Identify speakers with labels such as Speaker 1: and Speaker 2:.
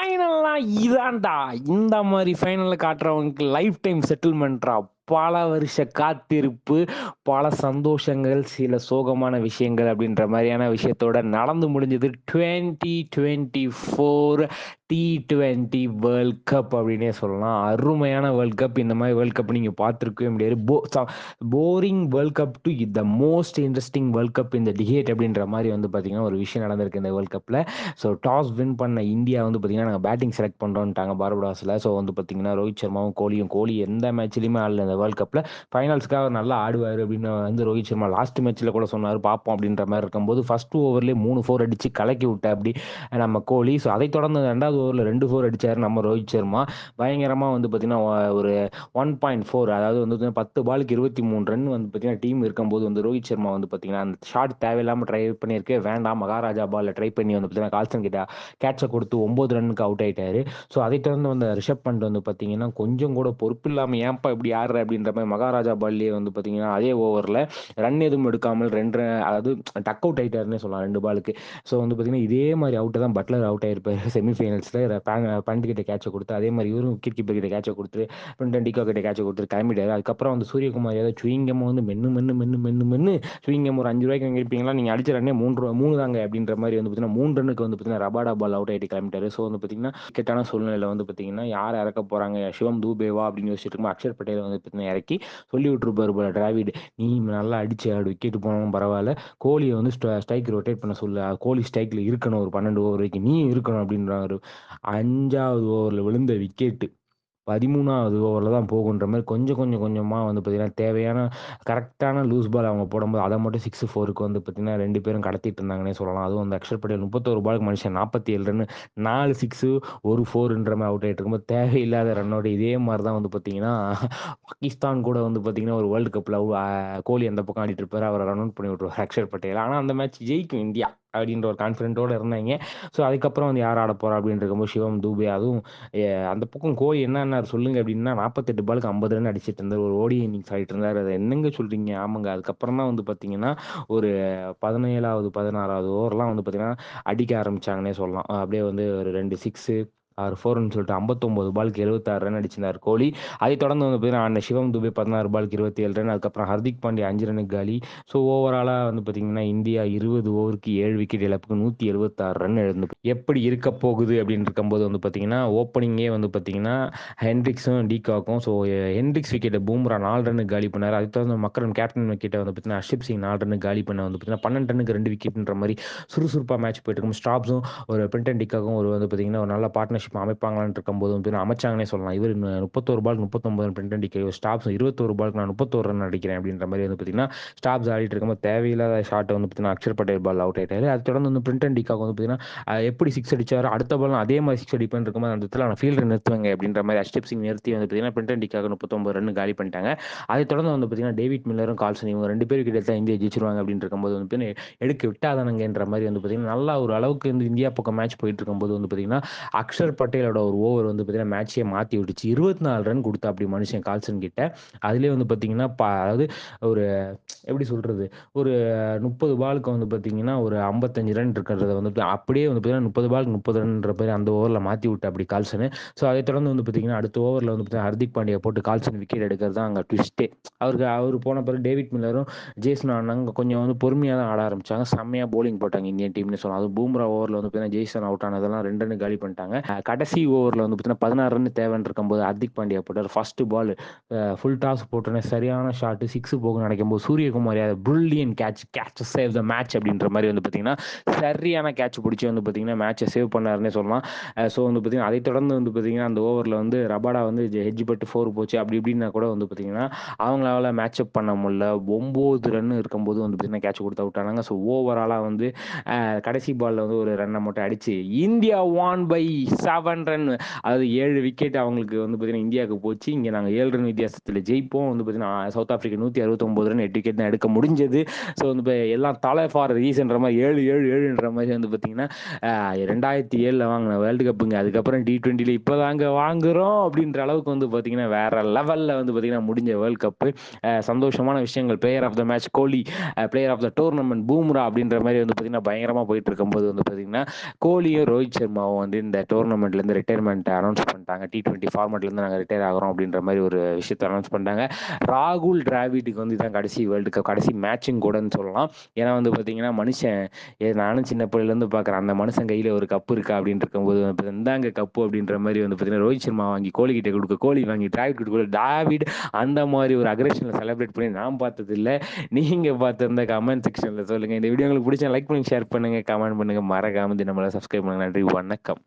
Speaker 1: ஃபைனல்லாம் இதான்டா. இந்த மாதிரி ஃபைனலில் காட்டுறவங்களுக்கு life time செட்டில்மெண்ட்ரா பல வருஷ காத்திருப்பு பல சந்தோஷங்கள் சில சோகமான விஷயங்கள் அப்படின்ற மாதிரியான விஷயத்தோட நடந்து முடிஞ்சது twenty twenty four T twenty world cup அப்படின்னே சொல்லலாம். அருமையான வேர்ல்ட் கப் இந்த மாதிரி வேர்ல்ட் கப் நீங்கள் பார்த்துருக்கவே முடியாது. போ boring world cup to the most interesting world cup இந்த டிகேட் அப்படின்ற மாதிரி வந்து பார்த்தீங்கன்னா ஒரு விஷயம் நடந்திருக்கு இந்த வேர்ல்ட் கப்பில் ஸோ டாஸ் வின் பண்ண இந்தியா வந்து பார்த்தீங்கன்னா நாங்கள் பேட்டிங் செலக்ட் பண்ணுறோன்ட்டாங்க பார்படாஸில். ஸோ வந்து பார்த்தீங்கன்னா ரோஹித் சர்மாவும் கோலியும் கோலி எந்த மேட்ச்லையுமே ஆடல இந்த வேர்ல்ட் கப்பில் ஃபைனல்ஸ்க்காக அவர் நல்லா ஆடுவார் அப்படின்னு வந்து ரோஹித் சர்மா லாஸ்ட் மேட்ச்சில் கூட சொன்னார். பார்ப்போம் அப்படின்ற மாதிரி இருக்கும்போது ஃபர்ஸ்ட் ஓவர்லேயே மூணு ஃபோர் அடித்து கலக்கி விட்டா அப்படி நம்ம கோலி. ஸோ அதை தொடர்ந்து ரெண்டாவது ஓவரில் ரெண்டு ஃபோர் அடித்தார் நம்ம ரோஹித் சர்மா. பயங்கரமாக வந்து பார்த்தீங்கன்னா ஒரு ஒன் பாயிண்ட் ஃபோர் அதாவது வந்து பத்து பாலுக்கு இருபத்தி மூணு ரன் வந்து பார்த்தீங்கன்னா டீம் இருக்கும்போது வந்து ரோஹித் சர்மா வந்து பார்த்தீங்கன்னா அந்த ஷாட் தேவையில்லாமல் ட்ரை பண்ணியிருக்கே. வேண்டாம் மகாராஜா பாலில் ட்ரை பண்ணி வந்து பார்த்தீங்கன்னா கால்சன் கிட்ட கேட்சை கொடுத்து ஒம்பது ரன்னுக்கு அவுட் ஆகிட்டார் ஸோ அதை தொடர்ந்து வந்து ரிஷப் பண்ட் வந்து பார்த்தீங்கன்னா கொஞ்சம் கூட பொறுப்பு இல்லாமல் ஏன்ப்பா இப்படி ஆடுற அப்படின்ற மாதிரி மகாராஜா பால்லேயே வந்து பார்த்தீங்கன்னா அதே ஓவரில் ரன் எதுவும் எடுக்காமல் ரெண்டு அதாவது டக் அவுட் ஆகிட்டாருன்னே சொல்லலாம் ரெண்டு பாலுக்கு ஸோ வந்து பார்த்தீங்கன்னா இதே மாதிரி அவுட்டை தான் பட்லர் அவுட் ஆயிருப்பார் செமிஃபைனல்ஸ் பண்ட் கிட்ட கேட்சை கொடுத்து அதே மாதிரி இவரும் விக்கெட் கீப்பர் கிட்ட கேட்சை கொடுத்து பிரிண்டன் டிகோ கிட்ட கேட்சை கொடுத்து கிளம்பிட்டாரு. அதுக்கப்புறம் வந்து சூரியகுமார் ஏதாவது சுவிங்கமாக வந்து மென்னு மென்னு மென்னு மென்னு மென்னு ஸ்விங்கம் ஒரு அஞ்சு ரூபாய்க்கு வாங்கி இருப்பீங்களா நீங்கள் அடிச்ச ரன்னே மூணு ரூபா மூணு தாங்க அப்படின்ற மாதிரி வந்து பார்த்தீங்கன்னா மூணு ரன்னுக்கு வந்து பார்த்தீங்கன்னா ரபாடா பால் அவுட் ஆகிட்டு கிளம்பிட்டாரு. ஸோ வந்து பார்த்தீங்கன்னா கிரிக்கெட்டான சூழ்நிலையில் வந்து பார்த்தீங்கன்னா யார் இறக்க போகிறாங்க சிவம் தூபேவா அப்படின்னு யோசிச்சுட்டு இருக்கும் அக்ஷர் பட்டேல் வந்து பார்த்தீங்கன்னா இறக்கி சொல்லி விட்டுருப்பாரு போல. டிராவிட் நீ நல்லா அடிச்சு ஆடு விக்கெட் போனாலும் பரவாயில்ல. கோலியை வந்து ஸ்ட்ரைக் ரொட்டேட் பண்ண சொல்லு. கோலி ஸ்ட்ரைக்கில் இருக்கணும் ஒரு பன்னெண்டு ஓவர் வரைக்கும். நீ இருக்கணும் அப்படின்றாரு. அஞ்சாவது ஓவரில் விழுந்த விக்கெட்டு பதிமூணாவது ஓவரில் தான் போகுன்ற மாதிரி கொஞ்சம் கொஞ்சம் கொஞ்சமாக வந்து பார்த்திங்கன்னா தேவையான கரெக்டான லூஸ் பால் அவங்க போடும்போது அதை மட்டும் சிக்ஸ் ஃபோருக்கு வந்து பார்த்திங்கன்னா ரெண்டு பேரும் கடத்திட்டு இருந்தாங்கன்னே சொல்லலாம். அதுவும் அந்த அக்ஷர் பட்டேல் முப்பத்தோரு பாலுக்கு மனுஷன் நாற்பத்தி ஏழு ரன் நாலு சிக்ஸு ஒரு ஃபோருன்ற மாதிரி அவுட் ஆகிட்டு இருக்கும்போது தேவையில்லாத ரன்னோட இதே மாதிரி தான் வந்து பார்த்திங்கன்னா பாகிஸ்தான் கூட வந்து பார்த்திங்கன்னா ஒரு வேர்ல்டு கப்பில் கோலி அந்த பக்கம் ஆடிட்டு இருப்பார். அவரை ரன் அவுட் பண்ணி விட்ருவார் அக்ஷர் பட்டேல் ஆனால் அந்த மேட்ச் ஜெயிக்கும் இந்தியா. அப்படின்ற ஒரு கான்ஃபிடென்ட்டோடு இருந்தாங்க. ஸோ அதுக்கப்புறம் வந்து யார் ஆட போகிறா அப்படின்னு இருக்கும்போது சிவம் தூபே அதுவும் அந்த பக்கம் கோய் என்ன சொல்லுங்க அப்படின்னா நாற்பத்தெட்டு பாலுக்கு ஐம்பது ரன் அடிச்சிட்டு இருந்தார். ஒரு ஓடி இன்னிங்ஸ் ஆகிட்டு இருந்தார். அதை என்னங்க சொல்கிறீங்க ஆமாங்க. அதுக்கப்புறம் தான் வந்து பார்த்தீங்கன்னா ஒரு பதினேழாவது பதினாறாவது ஓவர்லாம் வந்து பார்த்தீங்கன்னா அடிக்க ஆரம்பிச்சாங்கன்னே சொல்லலாம். அப்படியே வந்து ஒரு ரெண்டு சிக்ஸு ஆறு ஃபோர்னு சொல்லிட்டு ஐம்பத்தொம்போது பாலுக்கு எழுபத்தாறு ரன் அடிச்சிருந்தார் கோலி. அதை தொடர்ந்து வந்து பார்த்தீங்கன்னா அந்த சிவம் துபே பதினாறு பாலுக்கு இருபத்தி ஏழு ரன் அதுக்கப்புறம் ஹர்திக் பாண்டியா அஞ்சு ரனுக்கு காலி. ஸோ ஓவராலாக வந்து பார்த்தீங்கன்னா இந்தியா இருபது ஓவருக்கு ஏழு விக்கெட் இழப்புக்கு நூற்றி எழுபத்தாறு ரன் எழுந்து எப்படி இருக்க போகுது அப்படின்னு இருக்கும்போது வந்து பார்த்தீங்கன்னா ஓப்பனிங்கே வந்து பார்த்தீங்கன்னா ஹென்ரிக்ஸும் டீகாக்கும் ஸோ ஹென்ரிக்ஸ் விக்கெட்டை பூம்ரா நாலு ரன்னு காலி பண்ணார். அதை தொடர்ந்து மக்கரன் கேப்டன் விக்கெட்டை வந்து பார்த்தீங்கன்னா அர்ஷிப் சிங் நாலு ரன்னு காலி பண்ண வந்து பார்த்தீங்கன்னா பன்னெண்டு ரன்னுக்கு ரெண்டு விக்கெட்ன்ற மாதிரி சுறுசுறுப்பாக மேட்ச் போயிட்டு இருக்கும். ஸ்டாப்ஸும் ஒரு பிரிண்டன் டிக்காக்கும் ஒரு வந்து பார்த்தீங்கன்னா ஒரு நல்ல பார்ட்னர்ஷிப் அமைப்பாங்களான்னு இருக்கும்போது வந்து அமைச்சாங்கன்னே சொல்லலாம். இவர் முப்பத்தோரு பால் முப்பத்தொம்பது பிரிண்டன் அடிக்க ஸ்டாப்ஸ் இருபத்தோரு பாலுக்கு நான் முப்பத்தோரு ரன் அடிக்கிறேன் அப்படின்ற மாதிரி வந்து பார்த்தீங்கன்னா ஸ்டாப்ஸ் ஆடிட்டு இருக்கும்போது தேவையில்லாத ஷாட்டை வந்து பார்த்தீங்கன்னா அக்ஷர் பட்டேல் பால் அவுட் ஆயிட்டாரு. அது தொடர்ந்து வந்து பிரிண்ட் அண்ட் டிக்காக வந்து பார்த்தீங்கன்னா எப்படி சிக்ஸ் அடிச்சார் அடுத்த பால் அதே மாதிரி சிக்ஸ் அடிப்பேன் இருக்கும்போது அந்த இடத்துல நான் ஃபீல்டர் நிறுத்துவேங்க அப்படின்ற மாதிரி அஷ்டப் சிங் நிறுத்தி வந்து பார்த்தீங்கன்னா பிரிண்ட் டிக்காக முப்பத்தொம்பது ரன் காலி பண்ணிட்டாங்க. அதை தொடர்ந்து வந்து பார்த்தீங்கன்னா டேவிட் மில்லரும் கால்சன் இவங்க ரெண்டு பேரும் கிட்ட தான் இந்தியா ஜெயிச்சிருவாங்க அப்படின்னு இருக்கும்போது வந்து பார்த்தீங்கன்னா எடுக்க விட்டாதானங்கன்ற மாதிரி வந்து பார்த்தீங்கன்னா நல்லா ஒரு அளவுக்கு வந்து இந்தியா பக்கம் மேட்ச் போயிட்டு இருக்கும்போது வந்து பார்த்தீங்கன்னா அக்ஷர் பட்டேலோட ஒரு ஓவர் வந்து பார்த்தீங்கன்னா மேட்சே மாற்றி விட்டுச்சு. இருபத்தி நாலு ரன் கொடுத்தா அப்படி மனுஷன் கால்சன் கிட்ட. அதுலேயே வந்து பார்த்தீங்கன்னா அதாவது ஒரு எப்படி சொல்கிறது ஒரு முப்பது பாலுக்கு வந்து பார்த்தீங்கன்னா ஒரு ஐம்பத்தஞ்சு ரன் இருக்கிறத வந்து அப்படியே வந்து பார்த்தீங்கன்னா முப்பது பாலுக்கு முப்பது ரன்ன்ற பேர் அந்த ஓவரில் மாற்றி விட்டு அப்படி கால்சனு. ஸோ அதை தொடர்ந்து வந்து பார்த்தீங்கன்னா அடுத்த ஓவரில் வந்து பார்த்தீங்கன்னா ஹர்திக் பாண்டியா போட்டு கால்சன் விக்கெட் எடுக்கிறது தான் அங்கே ட்விஸ்ட்டே அவருக்கு அவர் போன பிறகு டேவிட் மில்லரும் ஜேசன் ஆனாங்க கொஞ்சம் வந்து பொறுமையாக தான் ஆட ஆரம்பிச்சாங்க. செம்மையாக போலிங் போட்டாங்க இந்தியன் டீம்னு சொல்லலாம். அது பூம்ரா ஓவரில் வந்து பார்த்தீங்கன்னா ஜெய்சன் அவுட் ஆனதெல்லாம் ரெண்டு ரன் காலி பண்ணிட்டாங்க. கடைசி ஓவரில் வந்து பார்த்தீங்கன்னா பதினாறு ரன் தேவைன்னு இருக்கும்போது ஹர்திக் பாண்டியா போட்டார். ஃபர்ஸ்ட் பால் ஃபுல் டாஸ் போட்டோன்னே சரியான ஷாட்டு சிக்ஸ் போக நினைக்கும் போது Suryakumar Yadav catch catch save the match அப்படின்ற மாதிரி வந்து பார்த்தீங்கன்னா சரியான கேட்ச் பிடிச்சி வந்து பார்த்தீங்கன்னா மேட்சை சேவ் பண்ணாருன்னே சொல்லலாம். ஸோ வந்து பார்த்தீங்கன்னா அதை தொடர்ந்து வந்து பார்த்தீங்கன்னா அந்த ஓவரில் வந்து ரபாடா வந்து ஹெஜ் பட்டு ஃபோர் போச்சு. அப்படி இப்படின்னா கூட வந்து பார்த்தீங்கன்னா அவங்களால மேட்ச் அப் பண்ண முடியல. ஒம்பது ரன் இருக்கும்போது வந்து பார்த்தீங்கன்னா கேட்ச் கொடுத்து விட்டானாங்க ஸோ ஓவராலாக வந்து கடைசி பாலில் வந்து ஒரு ரன்னை மட்டும் அடிச்சு India one by seven run அதாவது ஏழு விக்கெட் அவங்களுக்கு வந்து பார்த்தீங்கன்னா இந்தியாவுக்கு போச்சு. இங்கே நாங்கள் ஏழு ரன் வித்தியாசத்தில் ஜெயிப்போம். வந்து பார்த்தீங்கன்னா சவுத் ஆஃப்ரிக்கா நூற்றி அறுபத்தொம்போது ரன் எட்டு விக்கெட் தான் எடுக்க முடிஞ்சது. ஸோ வந்து இப்போ எல்லாம் தலை ஃபார் ரீசன்ற மாதிரி ஏழு ஏழு ஏழுன்ற மாதிரி வந்து பார்த்தீங்கன்னா ரெண்டாயிரத்தி ஏழில் வாங்கின வேர்ல்டு கப்புங்க அதுக்கப்புறம் டி ட்வெண்ட்டியில் இப்போ தாங்க வாங்குகிறோம் அப்படின்ற அளவுக்கு வந்து பார்த்தீங்கன்னா வேற லெவலில் வந்து பார்த்தீங்கன்னா முடிஞ்ச வேர்ல்டு கப்பு சந்தோஷமான விஷயங்கள். Player of the match Kohli player of the tournament Bumrah அப்படின்ற மாதிரி வந்து பார்த்தீங்கன்னா பயங்கரமாக போயிட்டு இருக்கும்போது வந்து பார்த்தீங்கன்னா கோலியும் ரோஹித் சர்மாவும் வந்து இந்த டோர்னமெண்ட் டோர்னமெண்ட்லேருந்து ரிட்டையர்மெண்ட் அனௌன்ஸ் பண்ணிட்டாங்க. டி ட்வெண்ட்டி ஃபார்மெட்லேருந்து நாங்கள் ரிட்டையர் ஆகிறோம் அப்படின்ற மாதிரி ஒரு விஷயத்தை அனௌன்ஸ் பண்ணிட்டாங்க. ராகுல் டிராவிட்டுக்கு வந்து இதான் கடைசி வேர்ல்டு கப் கடைசி மேட்சிங் கூடன்னு சொல்லலாம். ஏன்னா வந்து பார்த்தீங்கன்னா மனுஷன் ஏ நானும் சின்ன பிள்ளைலேருந்து பார்க்குறேன் அந்த மனுஷன் கையில் ஒரு கப்பு இருக்கா அப்படின்னு இருக்கும்போது இப்போ இந்தாங்க கப்பு அப்படின்ற மாதிரி வந்து பார்த்தீங்கன்னா ரோஹித் சர்மா வாங்கி கோலி கிட்ட கொடுக்க கோலி வாங்கி டிராவிட் கொடுக்க டிராவிட் அந்த மாதிரி ஒரு அக்ரேஷனில் செலிப்ரேட் பண்ணி நான் பார்த்தது இல்லை நீங்கள் பார்த்துருந்த கமெண்ட் செக்ஷனில் சொல்லுங்கள் இந்த வீடியோ உங்களுக்கு பிடிச்சா லைக் பண்ணி ஷேர் பண்ணுங்கள் கமெண்ட் பண்ணுங்கள் மறக்காமல் நம்மளை சப்ஸ்கிரைப் பண்ணுங்கள் நன்றி வணக்கம்.